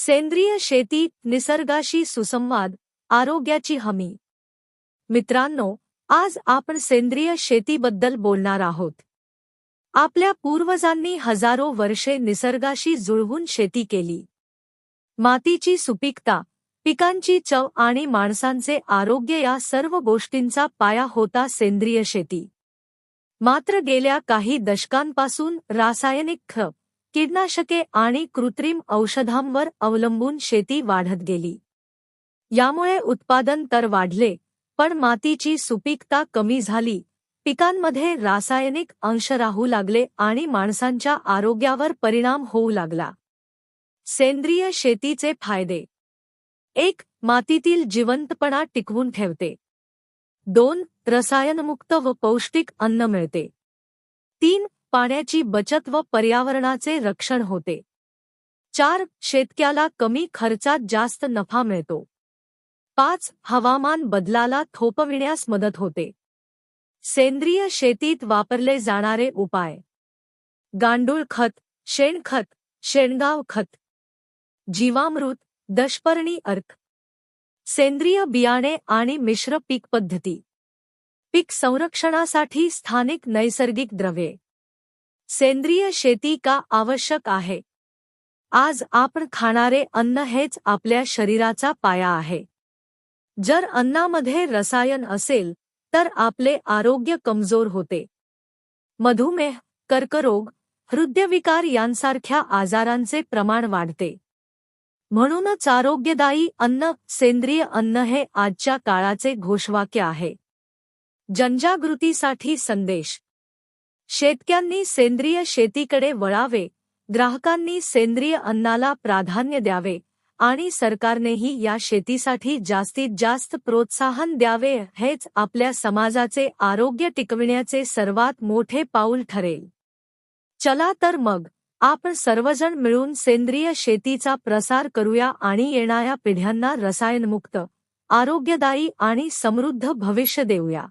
सेंद्रिय शेती निसर्गाशी सुसंवाद आरोग्याची हमी. मित्रांनो आज आपण सेंद्रिय शेतीबद्दल बोलणार आहोत. आपल्या पूर्वजांनी हजारो वर्षे निसर्गाशी जुळवून शेती केली. मातीची सुपीकता पिकांची चव आणि माणसांचे आरोग्य या सर्व गोष्टींचा पाया होता सेंद्रिय शेती. मात्र गेल्या काही दशकांपासून रासायनिक खप कीडनाशके आणि कृत्रिम औषधांवर अवलंबून शेती वाढत गेली. यामुळे उत्पादन तर वाढले पण मातीची सुपीकता कमी झाली. पिकांमध्ये रासायनिक अंश राहू लागले आणि माणसांच्या आरोग्यावर परिणाम होऊ लागला. सेंद्रिय शेतीचे फायदे. एक मातीतील जिवंतपणा टिकवून ठेवते. दोन रसायनमुक्त व पौष्टिक अन्न मिळते. तीन पाण्याची बचत व पर्यावरणाचे रक्षण होते. चार शेतक्याला कमी खर्चात जास्त नफा मिळतो. पाच हवामान बदलाला थोपविण्यास मदत होते. सेंद्रिय शेतीत वापरले जाणारे उपाय. गांडूळ खत शेणखत शेणगाव खत. जीवामृत दशपर्णी अर्क. सेंद्रिय बियाणे आणि मिश्र पीक पद्धती. पीक संरक्षणासाठी स्थानिक नैसर्गिक द्रव्ये. सेंद्रिय शेती का आवश्यक आहे? आज आपण खाणारे अन्न हेच आपल्या शरीराचा पाया आहे. जर अन्नामध्ये रसायन असेल तर आपले आरोग्य कमजोर होते. मधुमेह कर्करोग हृदयविकार यांसारख्या आजारांचे प्रमाण वाढते. म्हणूनच आरोग्यदायी अन्न सेंद्रिय अन्न हे आजच्या काळाचे घोषवाक्य आहे. जनजागृतीसाठी संदेश. शेतक्यांनी सेंद्रिय शेतीकडे वळावे ग्राहकांनी सेंद्रिय अन्नाला प्राधान्य द्यावे आणि सरकारनेही या शेतीसाठी जास्तीत जास्त प्रोत्साहन द्यावे हेच आपल्या समाजाचे आरोग्य टिकविण्याचे सर्वात मोठे पाऊल ठरेल. चला तर मग आपण सर्वजण मिळून सेंद्रिय शेतीचा प्रसार करूया आणि येणाऱ्या पिढ्यांना रसायनमुक्त आरोग्यदायी आणि समृद्ध भविष्य देऊया.